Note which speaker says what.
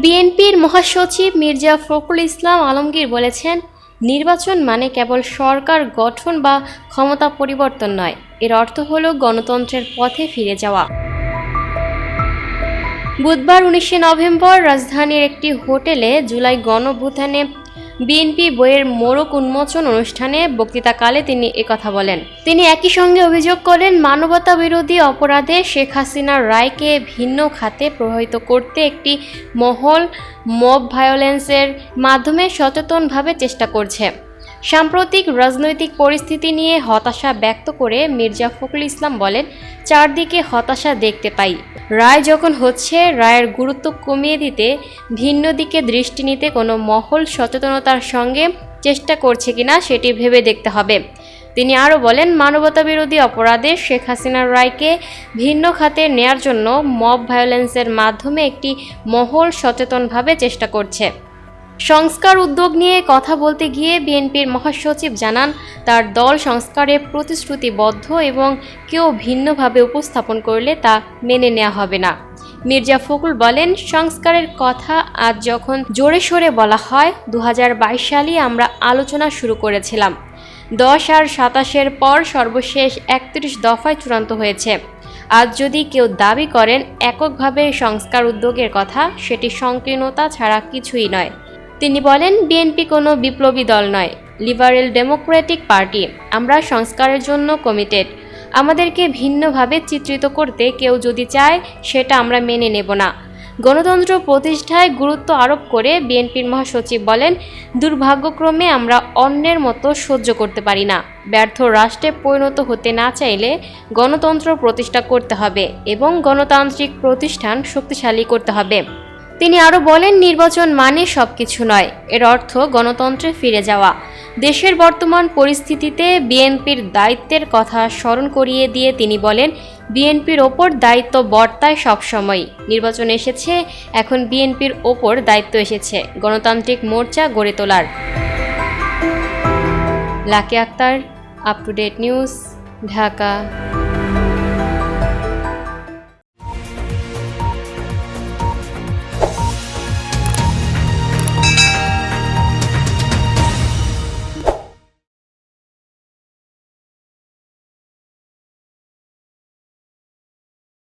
Speaker 1: বিএনপির মহাসচিব মির্জা ফখরুল ইসলাম আলমগীর বলেছেন, নির্বাচন মানে কেবল সরকার গঠন বা ক্ষমতা পরিবর্তন নয়, এর অর্থ হল গণতন্ত্রের পথে ফিরে যাওয়া। বুধবার উনিশে নভেম্বর রাজধানীর একটি হোটেলে জুলাই গণভূথানে বিএনপি বইয়ের মোড়ক উন্মোচন অনুষ্ঠানে বক্তৃতাকালে তিনি একথা বলেন। তিনি একই সঙ্গে অভিযোগ করেন, মানবতা বিরোধী অপরাধে শেখ হাসিনার রায়কে ভিন্ন খাতে প্রভাবিত করতে একটি মহল মব ভায়োলেন্সের মাধ্যমে সচেতনভাবে চেষ্টা করছে। সাম্প্রতিক রাজনৈতিক পরিস্থিতি নিয়ে হতাশা ব্যক্ত করে মির্জা ফখরুল ইসলাম বলেন, চারদিকে হতাশা দেখতে পাই। রায় যখন হচ্ছে, রায়ের গুরুত্ব কমিয়ে দিতে, ভিন্ন দিকে দৃষ্টি নিতে কোনো মহল সচেতনতার সঙ্গে চেষ্টা করছে কিনা সেটি ভেবে দেখতে হবে। তিনি আরও বলেন মানবতা বিরোধী অপরাধে শেখ হাসিনার রায়কে ভিন্ন খাতে নেয়ার জন্য মব ভায়োলেন্সের মাধ্যমে একটি মহল সচেতনভাবে চেষ্টা করছে। সংস্কার উদ্যোগ নিয়ে কথা বলতে গিয়ে বিএনপির মহাসচিব জানান, তার দল সংস্কারে প্রতিশ্রুতিবদ্ধ এবং কেউ ভিন্নভাবে উপস্থাপন করলে তা মেনে নেওয়া হবে না। মির্জা ফখরুল বলেন, সংস্কারের কথা আজ যখন জোরে সোরে বলা হয় দু সালে আমরা আলোচনা শুরু করেছিলাম। দশ আর সাতাশের পর সর্বশেষ একত্রিশ দফায় চূড়ান্ত হয়েছে। আজ যদি কেউ দাবি করেন, এককভাবে সংস্কার উদ্যোগের কথা, সেটি সংকীর্ণতা ছাড়া কিছুই নয়। তিনি বলেন, বিএনপি কোনো বিপ্লবী দল নয়, লিবারেল ডেমোক্রেটিক পার্টি। আমরা সংস্কারের জন্য কমিটেড। আমাদেরকে ভিন্নভাবে চিত্রিত করতে কেউ যদি চায়, সেটা আমরা মেনে নেব না। গণতন্ত্র প্রতিষ্ঠায় গুরুত্ব আরোপ করে বিএনপির মহাসচিব বলেন, দুর্ভাগ্যক্রমে আমরা অন্যের মতো সহ্য করতে পারি না। ব্যর্থ রাষ্ট্রে পরিণত হতে না চাইলে গণতন্ত্র প্রতিষ্ঠা করতে হবে এবং গণতান্ত্রিক প্রতিষ্ঠান শক্তিশালী করতে হবে। তিনি আরও বলেন, নির্বাচন মানে সব কিছু নয়। এর অর্থ গণতন্ত্রে ফিরে যাওয়া। দেশের বর্তমান পরিস্থিতিতে বিএনপির দায়িত্বের কথা স্মরণ করিয়ে দিয়ে তিনি বলেন, বিএনপির ওপর দায়িত্ব বর্তায় সবসময় নির্বাচন এসেছে, এখন বিএনপির ওপর দায়িত্ব এসেছে। গণতান্ত্রিক মোর্চা গড়ে তোলার। Lucky Akter up to date news Dhaka.